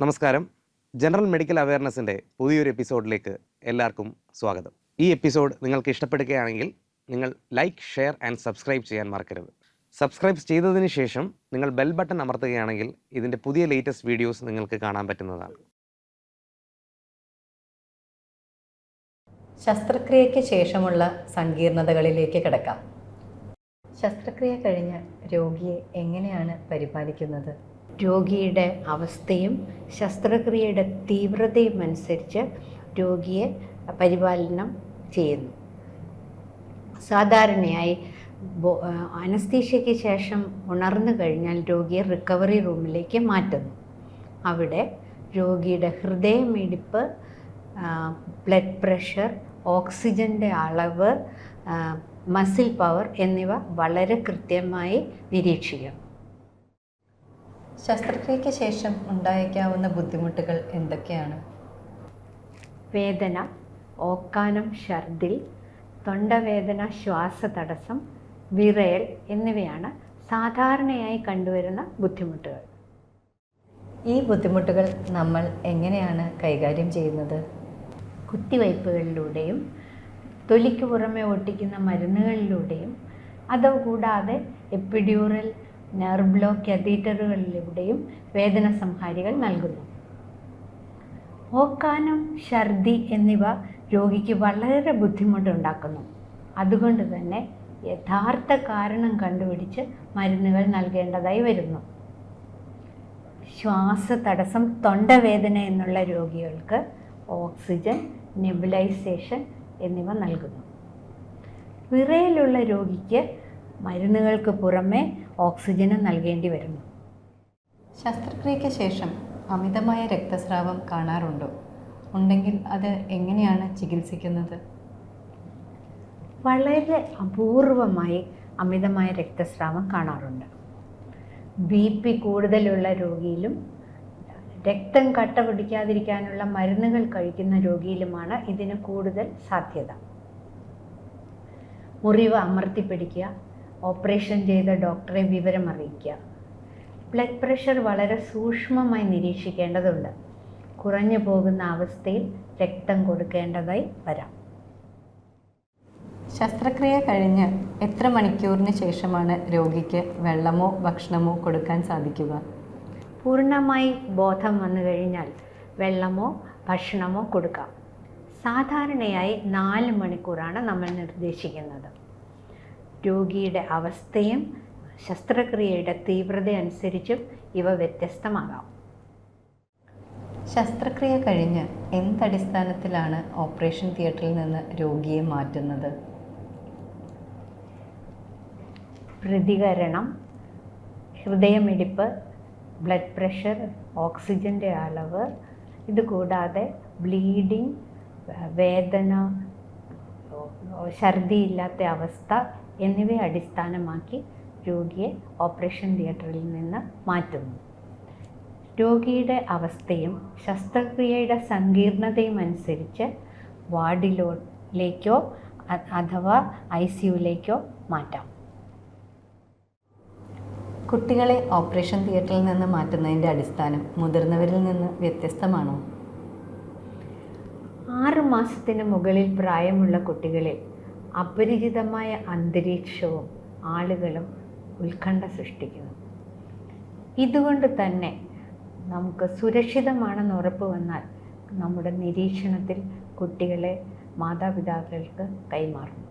നമസ്കാരം. General medical അവയർനെസ്സിന്റെ പുതിയൊരു എപ്പിസോഡിലേക്ക് എല്ലാവർക്കും സ്വാഗതം. ഈ എപ്പിസോഡ് നിങ്ങൾക്ക് ഇഷ്ടപ്പെടുകയാണെങ്കിൽ നിങ്ങൾ ലൈക്ക് ഷെയർ ആൻഡ് സബ്സ്ക്രൈബ് ചെയ്യാൻ മറക്കരുത്. സബ്സ്ക്രൈബ് ചെയ്തതിന് ശേഷം നിങ്ങൾ ബെൽ ബട്ടൺ അമർത്തുകയാണെങ്കിൽ ഇതിന്റെ പുതിയ ലേറ്റസ്റ്റ് വീഡിയോസ് നിങ്ങൾക്ക് കാണാൻ പറ്റുന്നതാണ്. ശസ്ത്രക്രിയയ്ക്ക് ശേഷമുള്ള സങ്കീർണതകളിലേക്ക് കിടക്കാം. ശസ്ത്രക്രിയ കഴിഞ്ഞ് രോഗിയെ എങ്ങനെയാണ് പരിപാലിക്കുന്നത്? രോഗിയുടെ അവസ്ഥയും ശസ്ത്രക്രിയയുടെ തീവ്രതയും അനുസരിച്ച് രോഗിയെ പരിപാലനം ചെയ്യുന്നു. സാധാരണയായി അനസ്തീഷ്യയ്ക്ക് ശേഷം ഉണർന്നു കഴിഞ്ഞാൽ രോഗിയെ റിക്കവറി റൂമിലേക്ക് മാറ്റുന്നു. അവിടെ രോഗിയുടെ ഹൃദയമിടിപ്പ് ബ്ലഡ് പ്രഷർ ഓക്സിജന്റെ അളവ് മസിൽ പവർ എന്നിവ വളരെ കൃത്യമായി നിരീക്ഷിക്കും. ശസ്ത്രക്രിയയ്ക്ക് ശേഷം ഉണ്ടായേക്കാവുന്ന ബുദ്ധിമുട്ടുകൾ എന്തൊക്കെയാണ്? വേദന ഓക്കാനം ഛർദിൽ തൊണ്ടവേദന ശ്വാസതടസ്സം വിറയൽ എന്നിവയാണ് സാധാരണയായി കണ്ടുവരുന്ന ബുദ്ധിമുട്ടുകൾ. ഈ ബുദ്ധിമുട്ടുകൾ നമ്മൾ എങ്ങനെയാണ് കൈകാര്യം ചെയ്യുന്നത്? കുത്തിവയ്പ്പുകളിലൂടെയും തൊലിക്ക് പുറമെ ഒട്ടിക്കുന്ന മരുന്നുകളിലൂടെയും അതുകൂടാതെ എപ്പിഡ്യൂറൽ നെർവ് ബ്ലോക്ക് കത്തീറ്ററുകളിലൂടെയും വേദന സംഹാരികൾ നൽകുന്നു. ഓക്കാനം ഛർദി എന്നിവ രോഗിക്ക് വളരെ ബുദ്ധിമുട്ടുണ്ടാക്കുന്നു. അതുകൊണ്ട് തന്നെ യഥാർത്ഥ കാരണം കണ്ടുപിടിച്ച് മരുന്നുകൾ നൽകേണ്ടതായി വരുന്നു. ശ്വാസ തടസ്സം തൊണ്ടവേദന എന്നുള്ള രോഗികൾക്ക് ഓക്സിജൻ നെബുലൈസേഷൻ എന്നിവ നൽകുന്നു. വിറയിലുള്ള രോഗിക്ക് മരുന്നുകൾക്ക് പുറമെ ഓക്സിജനും നൽകേണ്ടി വരുന്നു. ശസ്ത്രക്രിയയ്ക്ക് ശേഷം അമിതമായ രക്തസ്രാവം കാണാറുണ്ടോ? ഉണ്ടെങ്കിൽ അത് എങ്ങനെയാണ് ചികിത്സിക്കുന്നത്? വളരെ അപൂർവമായി അമിതമായ രക്തസ്രാവം കാണാറുണ്ട്. ബി പി കൂടുതലുള്ള രോഗിയിലും രക്തം കട്ട പിടിക്കാതിരിക്കാനുള്ള മരുന്നുകൾ കഴിക്കുന്ന രോഗിയിലുമാണ് ഇതിന് കൂടുതൽ സാധ്യത. മുറിവ് അമർത്തി പിടിക്കുക ഓപ്പറേഷൻ ചെയ്ത ഡോക്ടറെ വിവരം അറിയിക്കുക. ബ്ലഡ് പ്രഷർ വളരെ സൂക്ഷ്മമായി നിരീക്ഷിക്കേണ്ടതുണ്ട്. കുറഞ്ഞു പോകുന്ന അവസ്ഥയിൽ രക്തം കൊടുക്കേണ്ടതായി വരാം. ശസ്ത്രക്രിയ കഴിഞ്ഞ് എത്ര മണിക്കൂറിന് ശേഷമാണ് രോഗിക്ക് വെള്ളമോ ഭക്ഷണമോ കൊടുക്കാൻ സാധിക്കുക? പൂർണമായി ബോധം വന്നു കഴിഞ്ഞാൽ വെള്ളമോ ഭക്ഷണമോ കൊടുക്കാം. സാധാരണയായി നാല് മണിക്കൂറാണ് നമ്മൾ നിർദ്ദേശിക്കുന്നത്. രോഗിയുടെ അവസ്ഥയും ശസ്ത്രക്രിയയുടെ തീവ്രത അനുസരിച്ചും ഇവ വ്യത്യസ്തമാകാം. ശസ്ത്രക്രിയ കഴിഞ്ഞ് എന്തടിസ്ഥാനത്തിലാണ് ഓപ്പറേഷൻ തിയേറ്ററിൽ നിന്ന് രോഗിയെ മാറ്റുന്നത്? പ്രതികരണം ഹൃദയമിടിപ്പ് ബ്ലഡ് പ്രഷർ ഓക്സിജന്റെ അളവ് ഇതുകൂടാതെ ബ്ലീഡിങ് വേദന ഛർദിയില്ലാത്ത അവസ്ഥ എന്നിവയെ അടിസ്ഥാനമാക്കി രോഗിയെ ഓപ്പറേഷൻ തിയേറ്ററിൽ നിന്ന് മാറ്റുന്നു. രോഗിയുടെ അവസ്ഥയും ശസ്ത്രക്രിയയുടെ സങ്കീർണതയും അനുസരിച്ച് വാർഡിലോലേക്കോ അ- അഥവാ ഐ സിയുലേക്കോ മാറ്റാം. കുട്ടികളെ ഓപ്പറേഷൻ തിയേറ്ററിൽ നിന്ന് മാറ്റുന്നതിന്റെ അടിസ്ഥാനം മുതിർന്നവരിൽ നിന്ന് വ്യത്യസ്തമാണോ? ആറ് മാസത്തിന് മുകളിൽ പ്രായമുള്ള കുട്ടികളിൽ അപരിചിതമായ അന്തരീക്ഷവും ആളുകളും ഉത്കണ്ഠ സൃഷ്ടിക്കുന്നു. ഇതുകൊണ്ട് തന്നെ നമുക്ക് സുരക്ഷിതമാണെന്ന് ഉറപ്പ് വന്നാൽ നമ്മുടെ നിരീക്ഷണത്തിൽ കുട്ടികളെ മാതാപിതാക്കൾക്ക് കൈമാറുന്നു.